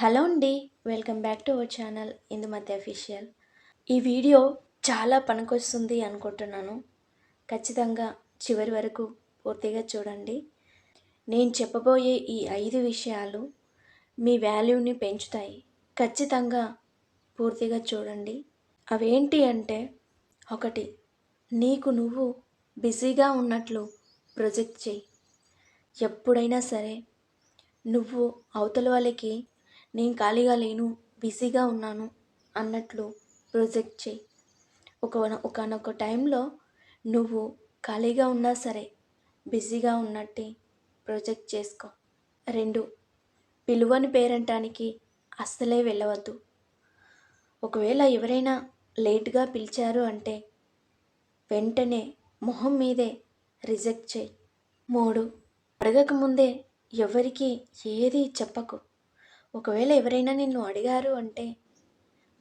Hello అండి welcome back to our channel మధ్య official. ఈ వీడియో చాలా పనికొస్తుంది అనుకుంటున్నాను. ఖచ్చితంగా చివరి వరకు పూర్తిగా చూడండి. నేను చెప్పబోయే ఈ ఐదు విషయాలు మీ వాల్యూని పెంచుతాయి. ఖచ్చితంగా పూర్తిగా చూడండి. అవేంటి అంటే ఒకటి నీకు నువ్వు బిజీగా ఉన్నట్లు ప్రొజెక్ట్ చేయి. ఎప్పుడైనా సరే నువ్వు అవతల వాళ్ళకి నేను ఖాళీగా లేను బిజీగా ఉన్నాను అన్నట్లు ప్రొజెక్ట్ చేయి. ఒక ఒకనొక టైంలో నువ్వు ఖాళీగా ఉన్నా సరే బిజీగా ఉన్నట్టే ప్రొజెక్ట్ చేసుకో. రెండు పిలువని పేరంటానికి అస్సలే వెళ్ళవద్దు. ఒకవేళ ఎవరైనా లేట్గా పిలిచారు అంటే వెంటనే మొహం మీదే రిజెక్ట్ చేయి. మూడు అడగకముందే ఎవరికి ఏది చెప్పకు. ఒకవేళ ఎవరైనా నిన్ను అడిగారు అంటే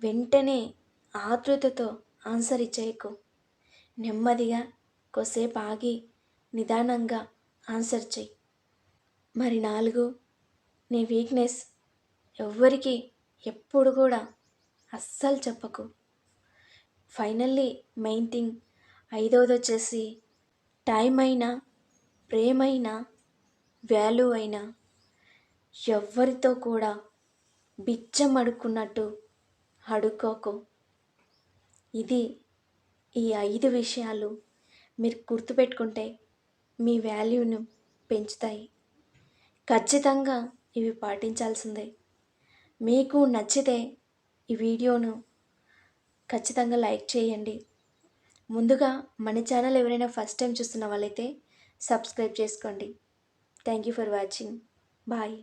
వెంటనే ఆతృతతో ఆన్సర్ ఇచ్చేయకు. నెమ్మదిగా కొసేపు ఆగి నిదానంగా ఆన్సర్ చెయ్యి. మరి నాలుగు నీ వీక్నెస్ ఎవ్వరికి ఎప్పుడు కూడా అస్సలు చెప్పకు. ఫైనల్లీ మెయిన్ థింగ్ ఐదవది వచ్చేసి టైం అయినా ప్రేమైనా వాల్యూ అయినా ఎవ్వరితో కూడా బిచ్చం అడుక్కున్నట్టు అడుక్కోకు. ఇది ఈ ఐదు విషయాలు మీరు గుర్తుపెట్టుకుంటే మీ వాల్యూను పెంచుతాయి. ఖచ్చితంగా ఇవి పాటించాల్సిందే. మీకు నచ్చితే ఈ వీడియోను ఖచ్చితంగా లైక్ చేయండి. ముందుగా మన ఛానల్ ఎవరైనా ఫస్ట్ టైం చూస్తున్న వాళ్ళైతే సబ్స్క్రైబ్ చేసుకోండి. Thank you for watching. Bye.